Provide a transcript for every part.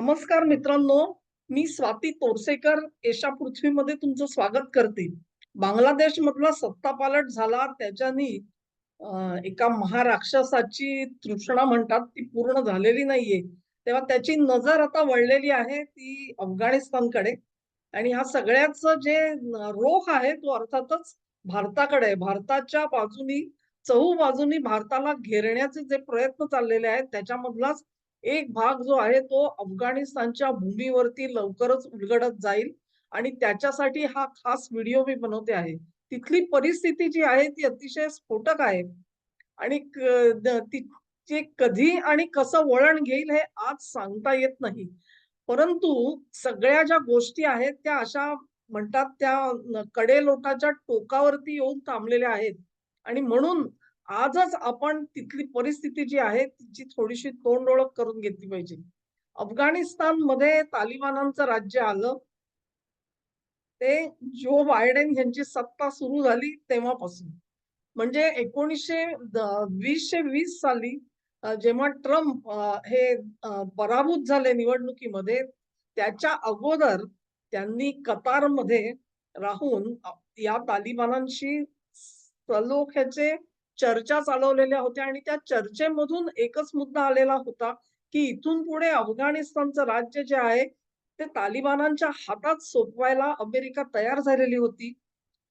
नमस्कार मित्रांनो मी स्वाती तोरसेकर. एशा पृथ्वीमध्ये तुमचं स्वागत करते. बांगलादेश मधला सत्तापालट झाला त्याच्यानी एका महाराक्षसाची तृष्णा म्हणतात ती पूर्ण झालेली नाहीये. तेव्हा त्याची नजर आता वळलेली आहे ती अफगाणिस्तानकडे. आणि ह्या सगळ्याच जे रोख आहे तो अर्थातच भारताकडे भारताच्या बाजूनी चहू बाजूनी भारताला घेरण्याचे जे प्रयत्न चाललेले आहेत त्याच्यामधलाच एक भाग जो आहे तो अफगाणिस्तानच्या भूमीवरती लवकरच उलगडत जाईल आणि त्याच्यासाठी हा खास व्हिडिओ मी बनवते आहे. तिथली परिस्थिती जी आहे ती अतिशय स्फोटक आहे आणि क- तिचे कधी आणि कसं वळण घेईल हे आज सांगता येत नाही. परंतु सगळ्या ज्या गोष्टी आहेत त्या अशा म्हणतात त्या कडेलोटाच्या टोकावरती येऊन थांबलेल्या आहेत. आणि म्हणून आजच आपण तिथली परिस्थिती जी आहे तिची थोडीशी तोंडओळख करून घेतली पाहिजे. अफगाणिस्तानमध्ये तालिबानांचं राज्य आलं ते जो बायडेन यांची सत्ता सुरू झाली तेव्हापासून. म्हणजे एकोणीसशे वीसशे वीस साली जेव्हा ट्रम्प हे पराभूत झाले निवडणुकीमध्ये त्याच्या अगोदर त्यांनी कतारमध्ये राहून या तालिबानांशी सलोख्याचे चर्चा चालवलेल्या होत्या आणि त्या चर्चेमधून एकच मुद्दा आलेला होता की इथून पुढे अफगाणिस्तानचं राज्य जे आहे ते तालिबानांच्या हातात सोपवायला अमेरिका तयार झालेली होती.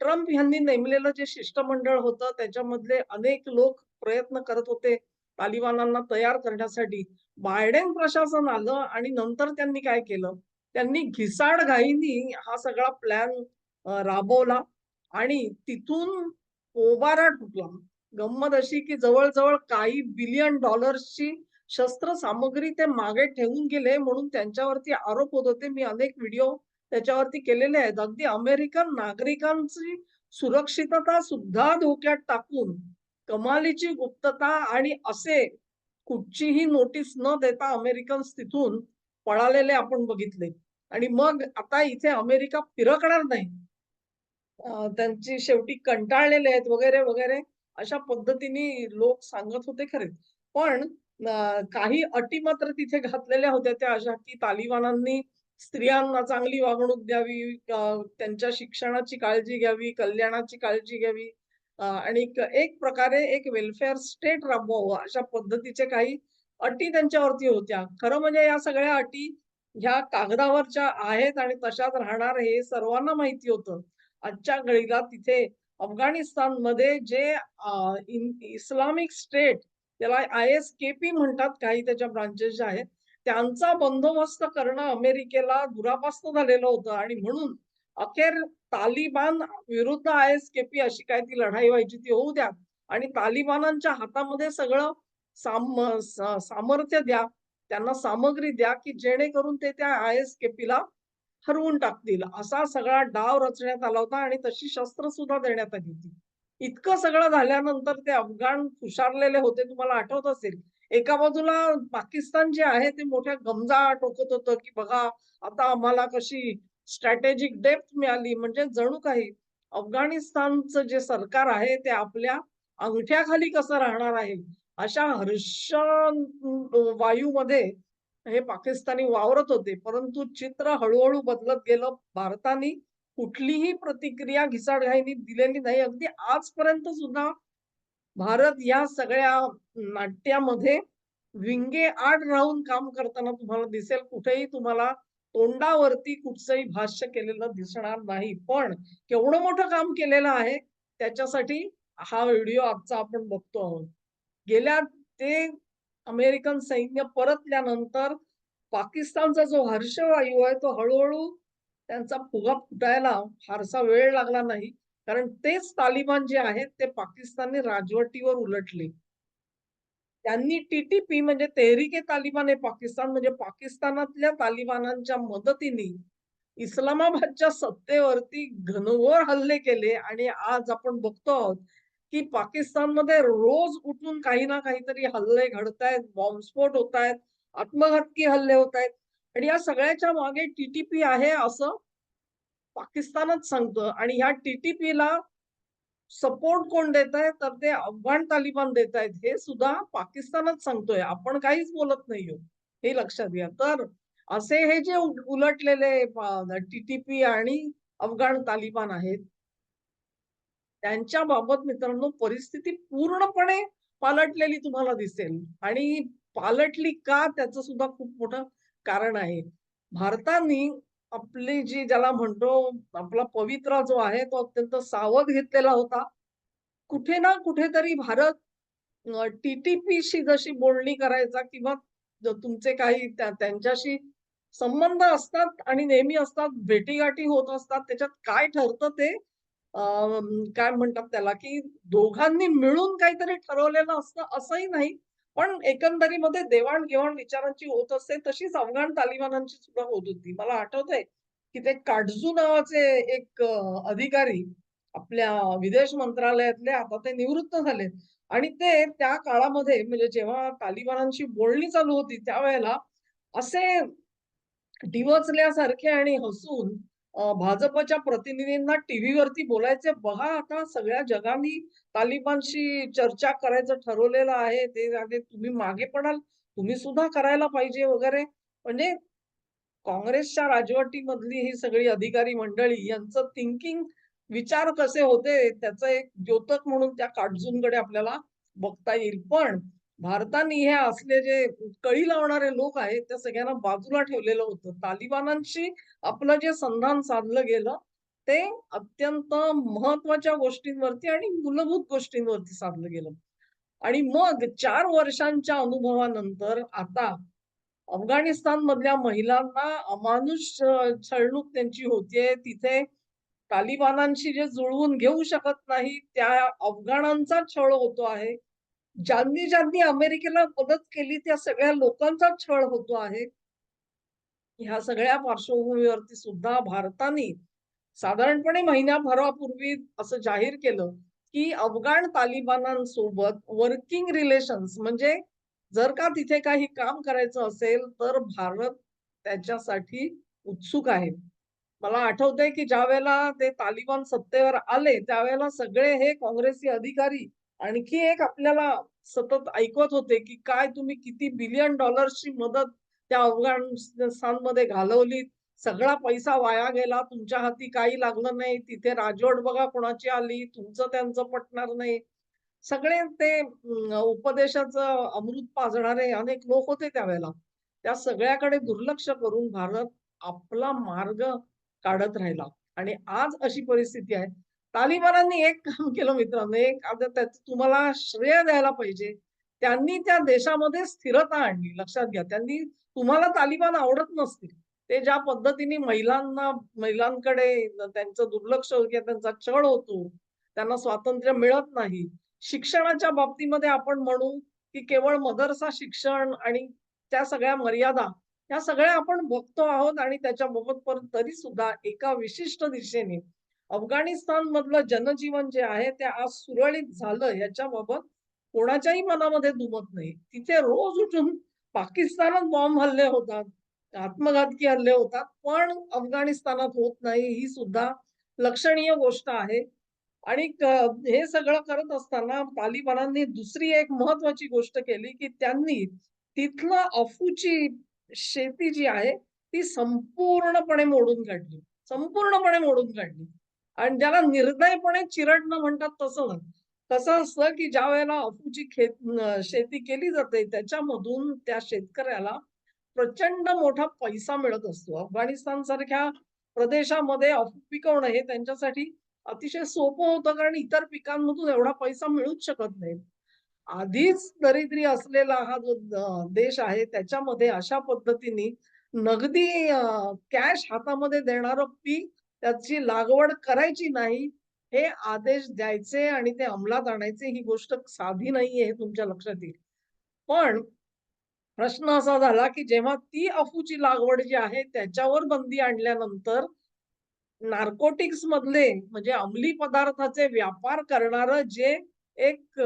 ट्रम्प यांनी नेमलेलं जे शिष्टमंडळ होतं त्याच्यामधले अनेक लोक प्रयत्न करत होते तालिबानांना तयार करण्यासाठी. बायडेन प्रशासन आलं आणि नंतर त्यांनी काय केलं? त्यांनी घिसाड घाईनी हा सगळा प्लॅन राबवला आणि तिथून पोबारा ठुकला. गंमत अशी की जवळजवळ काही बिलियन डॉलर्सची शस्त्र सामग्री ते मागे ठेवून गेले म्हणून त्यांच्यावरती आरोप होत होते. मी अनेक व्हिडिओ त्याच्यावरती केलेले आहेत. अगदी अमेरिकन नागरिकांची सुरक्षितता सुद्धा धोक्यात टाकून कमालीची गुप्तता आणि असे कुठचीही नोटीस न देता अमेरिकन तिथून पळालेले आपण बघितले. आणि मग आता इथे अमेरिका फिरकणार नाही. त्यांची शेवटी कंटाळलेले आहेत वगैरे वगैरे. अशा पद्धतीने लोक सांगत होते खरे. पण काही अटी मात्र तिथे घातलेल्या होत्या त्या अशा की तालिबानांनी स्त्रियांना चांगली वागणूक द्यावी त्यांच्या शिक्षणाची काळजी घ्यावी कल्याणाची काळजी घ्यावी आणि एक प्रकारे एक वेलफेअर स्टेट राबवावं अशा पद्धतीचे काही अटी त्यांच्यावरती होत्या. खरं म्हणजे या सगळ्या अटी ह्या कागदावरच्या आहेत आणि तशाच राहणार हे सर्वांना माहिती होतं. आजच्या घडीला तिथे अफगाणिस्तानमध्ये जे इस्लामिक स्टेट त्याला आय एस के पी म्हणतात काही त्याच्या ब्रांचेस ज्या आहेत त्यांचा बंदोबस्त करणं अमेरिकेला दुरापास्त झालेलं होतं. आणि म्हणून अखेर तालिबान विरुद्ध आय एस के पी अशी काय ती लढाई व्हायची ती होऊ द्या. आणि तालिबानांच्या हातामध्ये सगळं साम सामर्थ्य द्या. त्यांना सामग्री द्या की जेणेकरून ते त्या आय एस के पीला हरवून टाकतील. असा सगळा डाव रचण्यात आला होता आणि तशी शस्त्र सुद्धा देण्यात आली होती. इतकं सगळं झाल्यानंतर ते अफगाण हुशारलेले होते तुम्हाला आठवत असेल? एका बाजूला पाकिस्तान जे आहे ते मोठ्या गमजा टोकत होतं की बघा आता आम्हाला कशी स्ट्रॅटेजिक डेप्थ मिळाली. म्हणजे जणू काही अफगाणिस्तानचं जे सरकार आहे ते आपल्या अंगठ्याखाली कसं राहणार आहे? अशा हर्ष वायूमध्ये हे पाकिस्तानी वावरत होते. परंतु चित्र हळूहळू बदलत गेलं. भारताने कुठलीही प्रतिक्रिया घिसाडघाईनी दिलेली नाही. अगदी आजपर्यंत सुद्धा भारत या सगळ्या नाट्यामध्ये विंगे आड राहून काम करताना तुम्हाला दिसेल. कुठेही तुम्हाला तोंडावरती कुठचंही भाष्य केलेलं दिसणार नाही. पण केवढं मोठं काम केलेलं आहे त्याच्यासाठी हा व्हिडिओ आजचा आपण बघतो आहोत. गेल्या ते अमेरिकन सैन्य परतल्यानंतर पाकिस्तानचा जो हर्षवायू आहे तो हळूहळू त्यांचा फुगा फुटायला फारसा वेळ लागला नाही. कारण तेच तालिबान जे आहेत ते पाकिस्तानी राजवटीवर उलटले. त्यांनी टीटीपी म्हणजे तेहरिके तालिबान आहे पाकिस्तान म्हणजे पाकिस्तानातल्या तालिबानांच्या मदतीने इस्लामाबादच्या सत्तेवरती घनघोर हल्ले केले. आणि आज आपण बघतो आहोत की पाकिस्तानमध्ये रोज उठून काही ना काहीतरी हल्ले घडतायत बॉम्बस्फोट होत आहेत आत्मघातकी हल्ले होत आहेत आणि या सगळ्याच्या मागे टीटीपी आहे असं पाकिस्तानच सांगतं. आणि ह्या टीटीपी ला सपोर्ट कोण देत आहे तर ते अफगाण तालिबान देत आहेत हे सुद्धा पाकिस्तानच सांगतोय. आपण काहीच बोलत नाही हे लक्षात घ्या. तर असे हे जे उलटलेले टीटीपी आणि अफगाण तालिबान आहेत त्यांच्या बाबत मित्रांनो परिस्थिती पूर्णपणे पालटलेली तुम्हाला दिसेल आणि पालटली का त्याचं सुद्धा खूप मोठं कारण आहे. भारताने आपली जी ज्याला म्हणतो आपला पवित्रा जो आहे तो अत्यंत सावध घेतलेला होता. कुठे ना कुठेतरी भारत अ, शी जशी बोलणी करायचा किंवा तुमचे काही त्यांच्याशी संबंध असतात आणि नेहमी असतात, भेटीगाठी होत असतात. त्याच्यात काय ठरतं ते काय म्हणतात त्याला, की दोघांनी मिळून काहीतरी ठरवलेलं असतं असंही नाही. पण एकंदरीमध्ये देवाण-घेवाण विचारांची होत असते. तशीच अफगाण तालिबानांची सुद्धा होत होती. मला आठवतंय, की ते काटजू नावाचे एक अधिकारी आपल्या विदेश मंत्रालयातले आता ते निवृत्त झालेत आणि ते त्या काळामध्ये म्हणजे जेव्हा तालिबानांशी बोलणी चालू होती त्यावेळेला असे डिवचल्यासारखे आणि हसून भाजपच्या प्रतिनिधींना टीव्हीवरती बोलायचे, "बघा आता सगळ्या जगाने तालिबानशी चर्चा करायचं ठरवलेलं आहे. ते आणि तुम्ही मागे पडाल, तुम्ही सुद्धा करायला पाहिजे" वगैरे. म्हणजे काँग्रेसच्या राजवटीमधली ही सगळी अधिकारी मंडळी यांचं थिंकिंग विचार कसे होते त्याचं एक द्योतक म्हणून त्या कार्टूनकडे आपल्याला बघता येईल. पण भारताने हे असले जे कळी लावणारे लोक आहेत, त्या सगळ्यांना बाजूला ठेवलेलं होतं. तालिबानांशी आपलं जे संधान साधलं गेलं, ते अत्यंत महत्त्वाच्या गोष्टींवरती आणि मूलभूत गोष्टींवरती साधलं गेलं. आणि मग चार वर्षांच्या अनुभवानंतर आता अफगाणिस्तान मधल्या महिलांना अमानुष छळणूक त्यांची होतीये. तिथे तालिबानांशी जे जुळवून घेऊ शकत नाही, त्या अफगाणांचा छळ होतो आहे. ज्यांनी, ज्यांनी अमेरिकेला मदत केली त्या सगळ्या लोकांचा छळ होतो आहे. ह्या सगळ्या पार्श्वभूमीवरती सुद्धा भारताने साधारणपणे महिन्याभरापूर्वी असं जाहीर केलं, की अफगाण तालिबानांसोबत वर्किंग रिलेशन्स म्हणजे जर का तिथे काही काम करायचं असेल, तर भारत त्याच्यासाठी उत्सुक आहे. मला आठवतंय, की ज्यावेळेला ते तालिबान सत्तेवर आले, त्यावेळेला सगळे हे काँग्रेसी अधिकारी आणखी एक आपल्याला सतत ऐकवत होते, की काय तुम्ही किती बिलियन डॉलर्सची मदत त्या अफगाणिस्तानमध्ये घालवलीत. सगळा पैसा वाया गेला. तुमच्या हाती काही लागलं नाही. तिथे राजवट बघा कोणाची आली. तुमचं त्यांचं पटणार नाही. सगळे ते उपदेशाचं अमृत पाजणारे अनेक लोक होते त्यावेळेला. त्या सगळ्याकडे दुर्लक्ष करून भारत आपला मार्ग काढत राहिला आणि आज अशी परिस्थिती आहे. तालिबानांनी एक काम केलं मित्रांनो, एक आता तुम्हाला श्रेय द्यायला पाहिजे. त्यांनी त्या देशामध्ये स्थिरता आणली. लक्षात घ्या. त्यांनी तुम्हाला तालिबान आवडत नसतील. ते ज्या पद्धतीने महिलांना महिलांकडे त्यांचं दुर्लक्ष किंवा त्यांचा छळ होतो. त्यांना स्वातंत्र्य मिळत नाही. शिक्षणाच्या बाबतीमध्ये आपण म्हणू, की केवळ मदरसा शिक्षण आणि त्या सगळ्या मर्यादा, ह्या सगळ्या आपण बघतो आहोत आणि त्याच्याबाबत पण तरी सुद्धा एका विशिष्ट दिशेने अफगाणिस्तान मधलं जनजीवन जे आहे ते आज सुरळीत झालं याच्याबाबत कोणाच्याही मनामध्ये दुमत नाही. तिथे रोज उठून पाकिस्तानात बॉम्ब हल्ले होतात, आत्मघातकी हल्ले होतात, पण अफगाणिस्तानात होत नाही ही सुद्धा लक्षणीय गोष्ट आहे. आणि हे सगळं करत असताना तालिबानांनी दुसरी एक महत्वाची गोष्ट केली, की त्यांनी तिथलं अफूची शेती जी आहे, ती संपूर्णपणे मोडून काढली. संपूर्णपणे मोडून काढली. आणि ज्याला निर्दयपणे चिरडणं म्हणतात तसं नाही. असतं, की ज्या वेळेला अफूची खेत शेती केली जाते त्याच्यामधून त्या शेतकऱ्याला प्रचंड मोठा पैसा मिळत असतो. अफगाणिस्तान सारख्या प्रदेशामध्ये अफू पिकवणं हे त्यांच्यासाठी अतिशय सोपं होतं कारण इतर पिकांमधून एवढा पैसा मिळूच शकत नाही. आधीच दरिद्री असलेला हा जो देश आहे त्याच्यामध्ये अशा पद्धतीने नगदी कॅश हातामध्ये देणारं पीक, त्याची लागवड करायची नाही, हे आदेश द्यायचे आणि ते अंमलात आणायचे ही गोष्ट साधी नाहीये हे तुमच्या लक्षात येईल. पण प्रश्न असा झाला, की जेव्हा ती अफूची लागवड जी आहे त्याच्यावर बंदी आणल्यानंतर नार्कोटिक्स मधले म्हणजे अंमली पदार्थाचे व्यापार करणार जे एक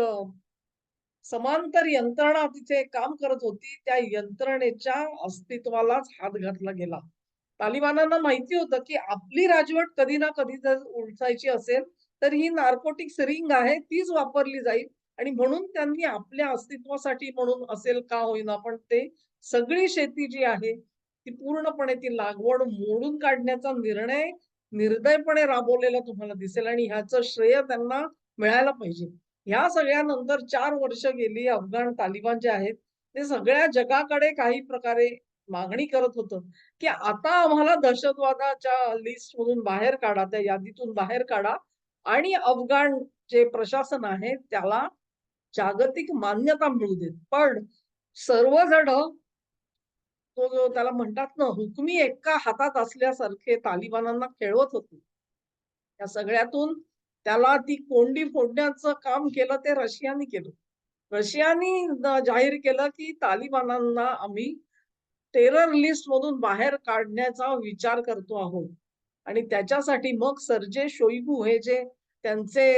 समांतर यंत्रणा तिथे काम करत होती, त्या यंत्रणेच्या अस्तित्वालाच हात घातला गेला. तालिबानांना माहिती होतं, की आपली राजवट कधी ना कधी जर उलचायची असेल, तर ही नार्कोटिक्स रिंग आहे तीच वापरली जाईल आणि म्हणून त्यांनी आपल्या अस्तित्वासाठी म्हणून असेल का होईना, पण ते सगळी शेती जी आहे, ती पूर्णपणे ती लागवड मोडून काढण्याचा निर्णय निर्दयपणे राबवलेला तुम्हाला दिसेल आणि ह्याचं श्रेय त्यांना मिळायला पाहिजे. ह्या सगळ्यानंतर चार वर्ष गेली अफगाण तालिबान जे आहेत, ते सगळ्या जगाकडे काही प्रकारे मागणी करत होतं, की आता आम्हाला दहशतवादाच्या लिस्टमधून बाहेर काढा, त्या यादीतून बाहेर काढा आणि अफगाण जे प्रशासन आहे त्याला जागतिक मान्यता मिळू देत. पण सर्वजण तो जो त्याला म्हणतात ना, हुकमी एका हातात असल्यासारखे तालिबानांना खेळवत होते. या सगळ्यातून त्याला ती कोंडी फोडण्याचं काम केलं ते रशियाने केलं. रशियानी जाहीर केलं, की तालिबानांना आम्ही टेरर लिस्ट मधून बाहेर काढण्याचा विचार करतो आहोत. आणि त्याच्यासाठी मग सर्जे शोईगू हे जे त्यांचे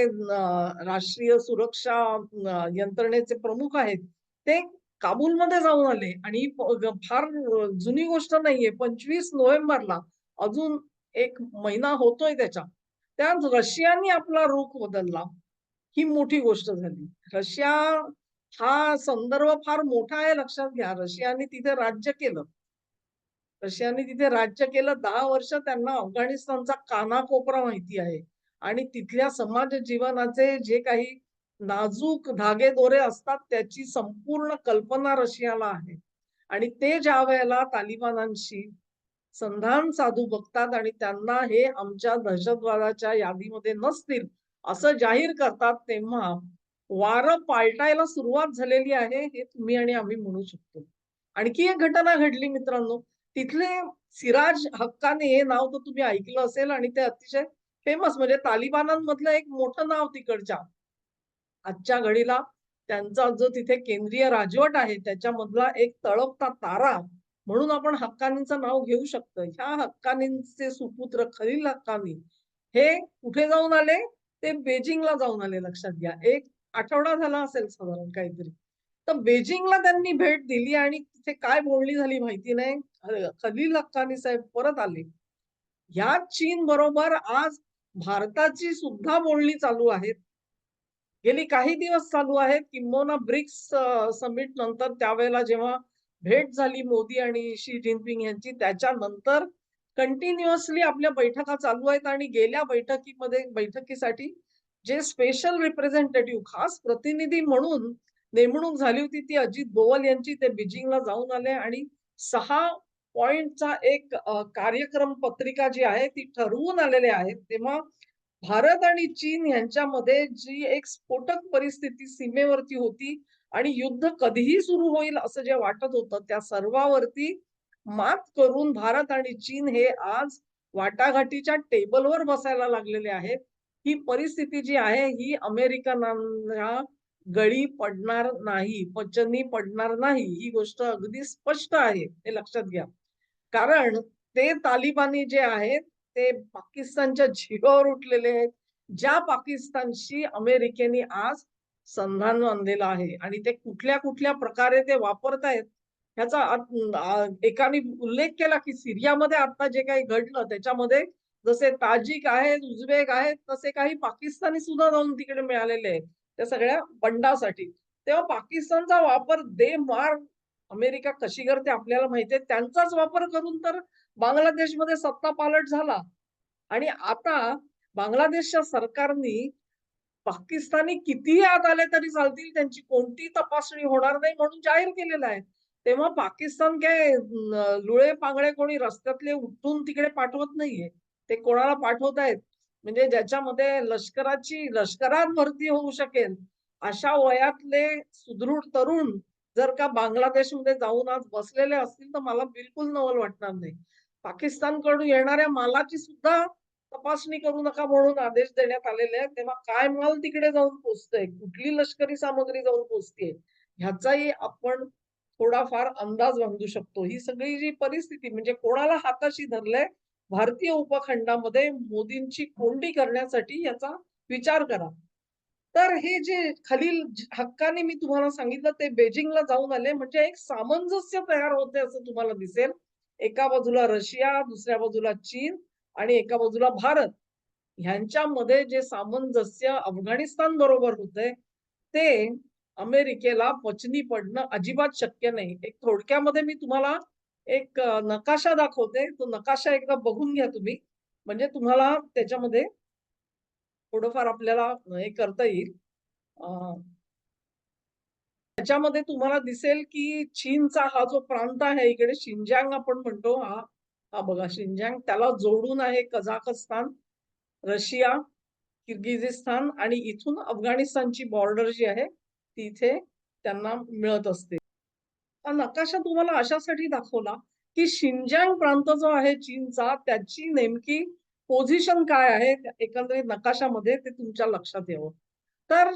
राष्ट्रीय सुरक्षा यंत्रणेचे प्रमुख आहेत, ते काबूलमध्ये जाऊन आले आणि फार जुनी गोष्ट नाहीये. 25 नोव्हेंबरला अजून एक महिना होतोय त्याच्या. त्यात रशियानी आपला रुख बदलला. ही मोठी गोष्ट झाली. रशिया हा संदर्भ फार मोठा आहे लक्षात घ्या. रशियाने तिथे राज्य केलं. रशियाने तिथे राज्य केलं. दहा वर्ष त्यांना अफगाणिस्तानचा कानाकोपरा माहिती आहे आणि तिथल्या समाज जीवनाचे जे काही नाजूक धागे दोरे असतात त्याची संपूर्ण कल्पना रशियाला आहे. आणि ते ज्या वेळेला तालिबानांशी संधान साधू बघतात आणि त्यांना हे आमच्या दहशतवादाच्या यादीमध्ये नसतील, असं जाहीर करतात, तेव्हा वारं पालटायला सुरुवात झालेली आहे, हे तुम्ही आणि आम्ही म्हणू शकतो. आणखी एक घटना घडली मित्रांनो. तिथले सिराज हक्काने हे नाव तर तुम्ही ऐकलं असेल आणि ते अतिशय फेमस म्हणजे तालिबानांमधलं एक मोठं नाव तिकडच्या. आजच्या घडीला त्यांचा जो तिथे केंद्रीय राजवट आहे, त्याच्यामधला एक तळपता तारा म्हणून आपण हक्कानींचं नाव घेऊ शकतो. ह्या हक्कानींचे सुपुत्र खलील हक्कानी हे कुठे जाऊन आले? ते बेजिंगला जाऊन आले लक्षात घ्या. एक आठवडा झाला असेल साधारण काहीतरी. तर बेजिंगला त्यांनी भेट दिली आणि तिथे काय बोलणी झाली माहिती नाही. खलील हक्कानी साहेब परत आले. या चीन बरोबर आज भारताची सुद्धा बोलणी चालू आहेत. गेली काही दिवस चालू आहेत. किंबहुना ब्रिक्स समिट नंतर त्यावेळेला जेव्हा भेट झाली मोदी आणि शी जिनपिंग यांची त्याच्यानंतर कंटिन्युअसली आपल्या बैठका चालू आहेत आणि गेल्या बैठकीमध्ये बैठकीसाठी जे स्पेशल रिप्रेझेंटेटिव्ह खास प्रतिनिधी म्हणून नेमणूक झाली होती ती अजित बोवल यांची ते बीजिंगला जाऊन आले आणि सहा पॉइंटचा एक कार्यक्रम पत्रिका जी आहे ती ठरवून आलेले आहेत. तेव्हा भारत आणि चीन यांच्यामध्ये जी एक स्फोटक परिस्थिती सीमेवरती होती आणि युद्ध कधीही सुरू होईल असं जे वाटत होतं, त्या सर्वावरती मात करून भारत आणि चीन हे आज वाटाघाटीच्या टेबलवर बसायला लागलेले आहेत. ही परिस्थिती जी आहे ही अमेरिकनांना गळी पडणार नाही, पचनी पडणार नाही. ही गोष्ट अगदी स्पष्ट आहे, हे लक्षात घ्या. कारण ते तालिबानी जे आहेत, ते पाकिस्तानच्या झिगावर उठलेले आहेत. ज्या पाकिस्तानशी अमेरिकेने आज संधान बांधलेलं आहे आणि ते कुठल्या-कुठल्या प्रकारे ते वापरतायत, ह्याचा एकाने उल्लेख केला, की सिरियामध्ये आता जे काही घडलं त्याच्यामध्ये जसे ताजिक आहेत, उझबेक आहेत, तसे काही पाकिस्तानी सुद्धा जाऊन तिकडे मिळालेले आहेत, त्या सगळ्या बंडासाठी. तेव्हा पाकिस्तानचा वापर दे मार अमेरिका कशी करते आपल्याला माहिती आहे. त्यांचाच वापर करून तर बांगलादेशमध्ये सत्ता पालट झाला आणि आता बांगलादेशच्या सरकारनी पाकिस्तानी कितीही आत आले तरी चालतील, त्यांची कोणतीही तपासणी होणार नाही म्हणून जाहीर केलेला आहे. तेव्हा पाकिस्तान काय लुळे-पांगळे कोणी रस्त्यातले उठून तिकडे पाठवत नाहीये. ते कोणाला पाठवतायत म्हणजे ज्याच्यामध्ये लष्कराची लष्करात भरती होऊ शकेल, अशा वयातले सुदृढ तरुण जर का बांगलादेशमध्ये जाऊन आज बसलेले असतील, तर मला बिलकुल नवल वाटणार नाही. पाकिस्तानकडून येणाऱ्या मालाची सुद्धा तपासणी करू नका म्हणून आदेश देण्यात आलेले आहेत. तेव्हा काय माल तिकडे जाऊन पोहोचतोय, कुठली लष्करी सामग्री जाऊन पोहोचतेय, ह्याचाही आपण थोडाफार अंदाज बांधू शकतो. ही सगळी जी परिस्थिती म्हणजे कोणाला हाताशी धरलंय, भारतीय उपखंडामध्ये मोदींची कोंडी करण्यासाठी याचा विचार करा. तर हे जे खालील हक्काने मी तुम्हाला सांगितलं ते बेजिंगला जाऊन आले म्हणजे एक सामंजस्य तयार होते असं तुम्हाला दिसेल. एका बाजूला रशिया, दुसऱ्या बाजूला चीन आणि एका बाजूला भारत. ह्यांच्यामध्ये जे सामंजस्य अफगाणिस्तान बरोबर होते ते अमेरिकेला पचनी पडणं अजिबात शक्य नाही. एक थोडक्यामध्ये मी तुम्हाला एक नकाशा दाखवते. तो नकाशा एकदा बघून घ्या तुम्ही. म्हणजे तुम्हाला त्याच्यामध्ये थोडंफार आपल्याला हे करता येईल. त्याच्यामध्ये तुम्हाला दिसेल, की चीनचा हा जो प्रांत आहे इकडे शिंजांग आपण म्हणतो हा, हा बघा शिंजांग त्याला जोडून आहे कझाकस्तान, रशिया, किर्गिझिस्तान आणि इथून अफगाणिस्तानची बॉर्डर जी आहे ती इथे त्यांना मिळत असते. नकाशा तुम्हाला अशासाठी दाखवला, की शिंजांग प्रांत जो आहे चीनचा त्याची नेमकी पोझिशन काय आहे एकंदरीत नकाशामध्ये ते तुमच्या लक्षात यावं. तर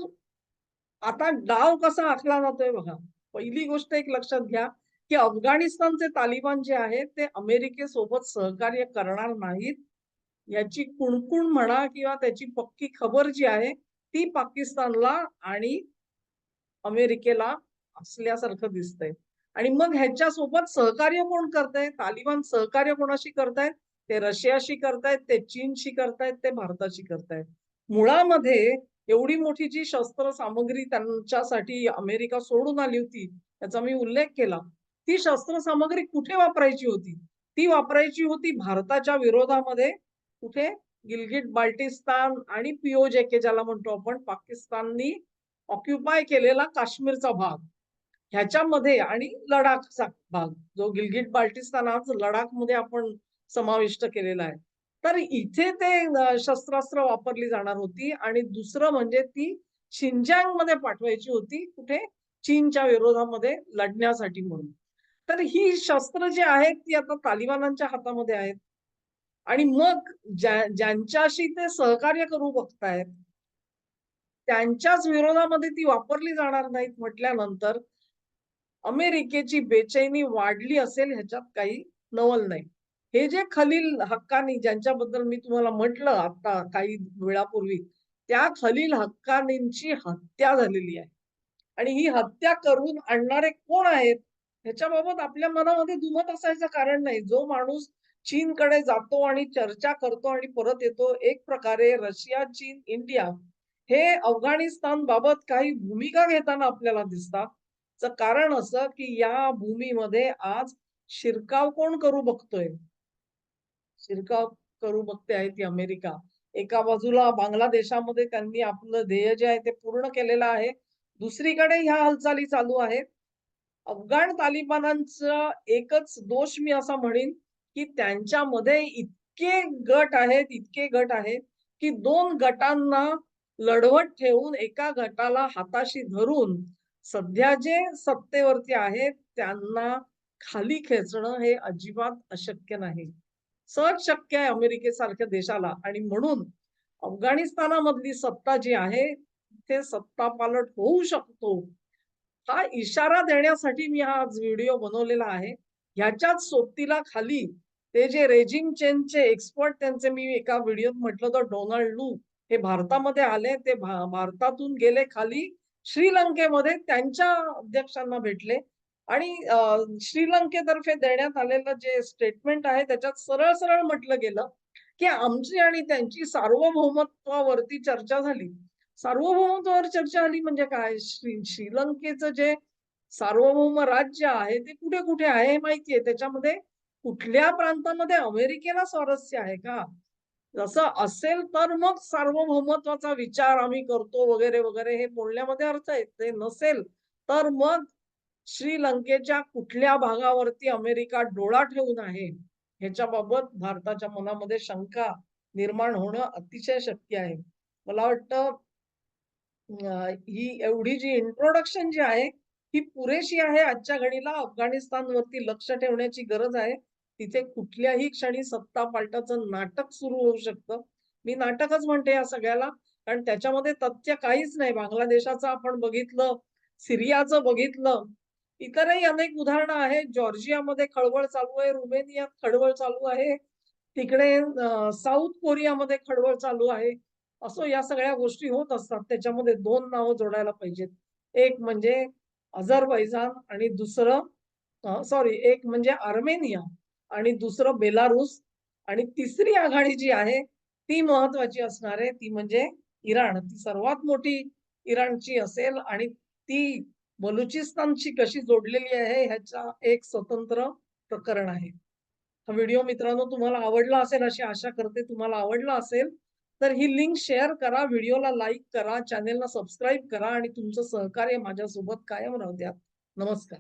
आता डाव कसा आखला जातोय बघा. पहिली गोष्ट एक लक्षात घ्या, की अफगाणिस्तानचे तालिबान जे आहेत ते अमेरिकेसोबत सहकार्य करणार नाहीत. याची कुणकुण म्हणा किंवा त्याची पक्की खबर जी आहे ती पाकिस्तानला आणि अमेरिकेला असल्यासारखं दिसतंय. आणि मग ह्याच्यासोबत सहकार्य कोण करतायत तालिबान सहकार्य कोणाशी करतायत? ते रशियाशी करतायत, ते चीनशी करतायत, ते भारताशी करतायत. मुळामध्ये एवढी मोठी जी शस्त्र सामग्री त्यांच्यासाठी अमेरिका सोडून आली होती, त्याचा मी उल्लेख केला. ती शस्त्र सामग्री कुठे वापरायची होती? ती वापरायची होती भारताच्या विरोधामध्ये कुठे? गिलगिट-बाल्टिस्तान आणि पीओजेके ज्याला म्हणतो आपण पाकिस्ताननी ऑक्युपाय केलेला काश्मीरचा भाग. ह्याच्यामध्ये आणि लडाखचा भाग जो गिलगिट-बाल्टिस्तान आज लडाखमध्ये आपण समाविष्ट केलेला आहे. तर इथे ते शस्त्रास्त्र वापरली जाणार होती आणि दुसरं म्हणजे ती शिनजांगमध्ये पाठवायची होती. कुठे? चीनच्या विरोधामध्ये लढण्यासाठी म्हणून. तर ही शस्त्र जी आहेत ती आता तालिबानांच्या हातामध्ये आहेत. आणि मग ज्यांच्याशी ते सहकार्य करू बघतायत त्यांच्याच विरोधामध्ये ती वापरली जाणार नाहीत म्हटल्यानंतर अमेरिकेची बेचैनी वाढली असेल ह्याच्यात काही नवल नाही. हे जे खलील हक्कानी ज्यांच्याबद्दल मी तुम्हाला म्हटलं आता काही वेळापूर्वी, त्या खलील हक्कानींची हत्या झालेली आहे. आणि ही हत्या करून आणणारे कोण आहेत? ह्याच्याबाबत आपल्या मनामध्ये दुमत असायचं कारण नाही. जो माणूस चीनकडे जातो आणि चर्चा करतो आणि परत येतो. एक प्रकारे रशिया, चीन, इंडिया हे अफगाणिस्तान बाबत काही भूमिका घेताना आपल्याला दिसतात. कारण असं, की या भूमीमध्ये आज शिरकाव कोण करू बघतोय? शिरकाव करू बघते आहे ती अमेरिका. एका बाजूला बांगलादेशामध्ये त्यांनी आपलं ध्येय जे आहे ते पूर्ण केलेलं आहे. दुसरीकडे ह्या हालचाली चालू आहेत. अफगाण तालिबानांचा एकच दोष मी असा म्हणेन, की त्यांच्यामध्ये इतके गट आहेत, इतके गट आहेत, की दोन गटांना लढवत ठेवून एका गटाला हाताशी धरून सध्या जे सत्तेवरती आहेत त्यांना खाली खेचणं हे अजिबात अशक्य नाही. सहज शक्य आहे अमेरिकेसारख्या देशाला आणि म्हणून अफगाणिस्तानामधली सत्ता जी आहे, ते सत्तापालट होऊ शकतो. हा इशारा देण्यासाठी मी हा आज व्हिडिओ बनवलेला आहे. ह्याच्याच सोबतीला खाली ते जे रेजिम चेनचे एक्सपर्ट त्यांचे मी एका व्हिडिओत म्हटलं तर डोनाल्ड लू हे भारतामध्ये आले. ते भा भारतातून गेले खाली श्रीलंकेमध्ये त्यांच्या अध्यक्षांना भेटले आणि श्रीलंकेतर्फे देण्यात आलेलं जे स्टेटमेंट आहे त्याच्यात सरळ-सरळ म्हटलं गेलं, की आमची आणि त्यांची सार्वभौमत्वावरती चर्चा झाली. सार्वभौमत्वावर चर्चा झाली म्हणजे काय? श्री श्रीलंकेचं जे सार्वभौम राज्य आहे ते कुठे-कुठे आहे हे माहिती आहे. त्याच्यामध्ये कुठल्या प्रांतामध्ये अमेरिकेला स्वारस्य आहे का? जसं असेल तर मग सार्वभौमत्वाचा विचार आम्ही करतो वगैरे, वगैरे हे बोलण्यामध्ये अर्थ आहे. ते नसेल तर मग श्रीलंकेच्या कुठल्या भागावरती अमेरिका डोळा ठेवून आहे, ह्याच्याबाबत भारताच्या मनामध्ये शंका निर्माण होणं अतिशय शक्य आहे. मला वाटतं ही एवढी जी इंट्रोडक्शन जी आहे, ही पुरेशी आहे आजच्या घडीला अफगाणिस्तानवरती लक्ष ठेवण्याची गरज आहे. तिथे कुठल्याही क्षणी सत्ता पालटाचं नाटक सुरू होऊ शकतं. मी नाटकच म्हणते या सगळ्याला, कारण त्याच्यामध्ये तथ्य काहीच नाही. बांगलादेशाचं आपण बघितलं, सिरियाचं बघितलं, इतरही अनेक उदाहरणं आहेत. जॉर्जियामध्ये खळबळ चालू आहे, रुमेनियात खळबळ चालू आहे, तिकडे साऊथ कोरियामध्ये खळबळ चालू आहे. असो या सगळ्या गोष्टी होत असतात. त्याच्यामध्ये दोन नावं जोडायला पाहिजेत. एक म्हणजे अझरबैजान आणि दुसरं सॉरी एक म्हणजे आर्मेनिया आणि दुसरं बेलारूस आणि तिसरी आघाडी जी आहे, ती महत्त्वाची असणार आहे. ती म्हणजे इराण. ती सर्वात मोठी इराणची असेल आणि ती बलुचिस्तानशी कशी जोडलेली आहे ह्याचा एक स्वतंत्र प्रकरण आहे. हा व्हिडिओ मित्रांनो तुम्हाला आवडला असेल अशी आशा करते. तुम्हाला आवडला असेल तर ही लिंक शेअर करा, व्हिडिओला लाईक करा, चॅनेलला सबस्क्राईब करा आणि तुमचं सहकार्य माझ्यासोबत कायम राहू द्या. नमस्कार.